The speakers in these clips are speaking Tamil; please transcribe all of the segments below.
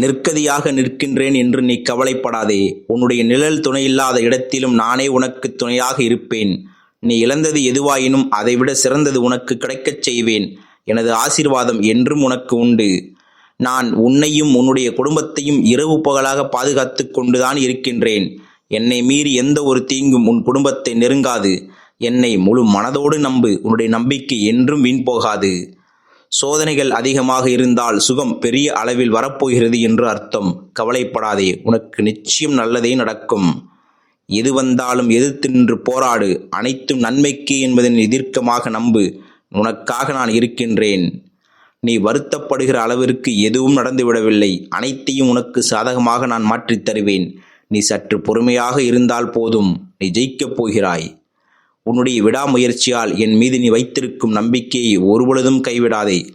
நிற்கதியாக நிற்கின்றேன் என்று நீ கவலைப்படாதே. உன்னுடைய நிழல் துணையில்லாத இடத்திலும் நானே உனக்கு துணையாக இருப்பேன். நீ இழந்தது எதுவாயினும் அதைவிட சிறந்தது உனக்கு கிடைக்கச் செய்வேன். எனது ஆசீர்வாதம் என்றும் உனக்கு உண்டு. நான் உன்னையும் உன்னுடைய குடும்பத்தையும் இரவு பகலாக பாதுகாத்து கொண்டுதான் இருக்கின்றேன். என்னை மீறி எந்த ஒரு தீங்கும் உன் குடும்பத்தை நெருங்காது. என்னை முழு மனதோடு நம்பு. உன்னுடைய நம்பிக்கை என்றும் வீண் போகாது. சோதனைகள் அதிகமாக இருந்தால் சுகம் பெரிய அளவில் வரப்போகிறது என்று அர்த்தம். கவலைப்படாதே உனக்கு நிச்சயம் நல்லதே நடக்கும். எது வந்தாலும் எதிர்த்து நின்று போராடு. அனைத்தும் நன்மைக்கு என்பதன் எதிர்க்கமாக நம்பு. உனக்காக நான் இருக்கின்றேன். நீ வருத்தப்படுகிற அளவிற்கு எதுவும் நடந்துவிடவில்லை. அனைத்தையும் உனக்கு சாதகமாக நான் மாற்றித் தருவேன் நீ சற்று பொறுமையாக இருந்தால் போதும். நீ ஜெயிக்கப் போகிறாய். உன்னுடைய விடாமுயற்சியால் என் மீது நீ வைத்திருக்கும் நம்பிக்கையை ஒருபொழுதும் கைவிடாதே.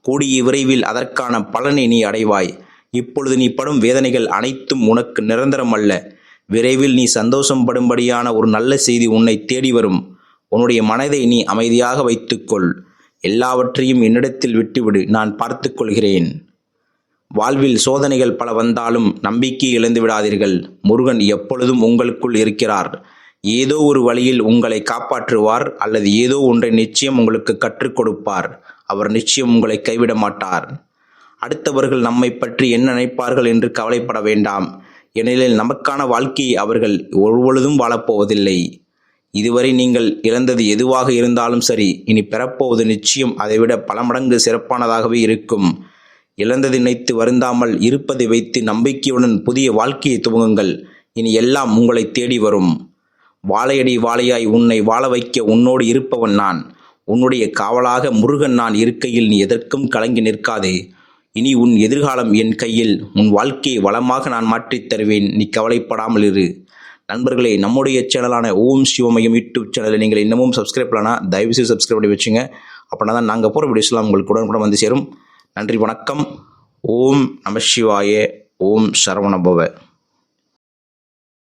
கூடிய விரைவில் அதற்கான பலனை நீ அடைவாய். இப்பொழுது நீ படும் வேதனைகள் அனைத்தும் உனக்கு நிரந்தரம் அல்ல விரைவில் நீ சந்தோஷம் படும்படியான ஒரு நல்ல செய்தி உன்னை தேடி வரும். உன்னுடைய மனதை நீ அமைதியாக வைத்துக்கொள். எல்லாவற்றையும் என்னிடத்தில் விட்டுவிடு நான் பார்த்து கொள்கிறேன். வாழ்வில் சோதனைகள் பல வந்தாலும் நம்பிக்கை இழந்து விடாதீர்கள். முருகன் எப்பொழுதும் உங்களுக்குள் இருக்கிறார். ஏதோ ஒரு வழியில் உங்களை காப்பாற்றுவார் அல்லது ஏதோ ஒன்றை நிச்சயம் உங்களுக்கு கற்றுக் கொடுப்பார். அவர் நிச்சயம் உங்களை கைவிட மாட்டார். அடுத்தவர்கள் நம்மை பற்றி என்ன நினைப்பார்கள் என்று கவலைப்பட வேண்டாம். ஏனெனில் நமக்கான வாழ்க்கையை அவர்கள் ஒருபொழுதும் வாழப்போவதில்லை. இதுவரை நீங்கள் இழந்தது எதுவாக இருந்தாலும் சரி இனி பெறப்போவது நிச்சயம் அதைவிட பல மடங்கு சிறப்பானதாகவே இருக்கும். இழந்ததை நினைத்து வருந்தாமல் இருப்பதை வைத்து நம்பிக்கையுடன் புதிய வாழ்க்கையை துவங்குங்கள். இனி எல்லாம் உங்களை தேடி வரும். வாழையடி வாழையாய் உன்னை வாழ வைக்க உன்னோடு இருப்பவன் நான். உன்னுடைய காவலாக முருகன் நான் இருக்கையில் நீ எதற்கும் கலங்கி நிற்காதே. இனி உன் எதிர்காலம் என் கையில் உன் வாழ்க்கையை வளமாக நான் மாற்றித் தருவேன். நீ கவலைப்படாமல் இரு. நண்பர்களே நம்முடைய சேனலான ஓம் சிவமயம் யூடியூப் சேனலை நீங்கள் இன்னமும் சப்ஸ்கிரைப் பண்ணலாம் தயவுசெய்து சப்ஸ்கிரைப் பண்ணி வச்சுங்க. அப்படின்னா தான் நாங்கள் போகிற வீடியோஸ்லாம் உங்களுக்கு உடனுக்குடன் வந்து சேரும். நன்றி வணக்கம். ஓம் நம சிவாய ஓம் சரவணபவ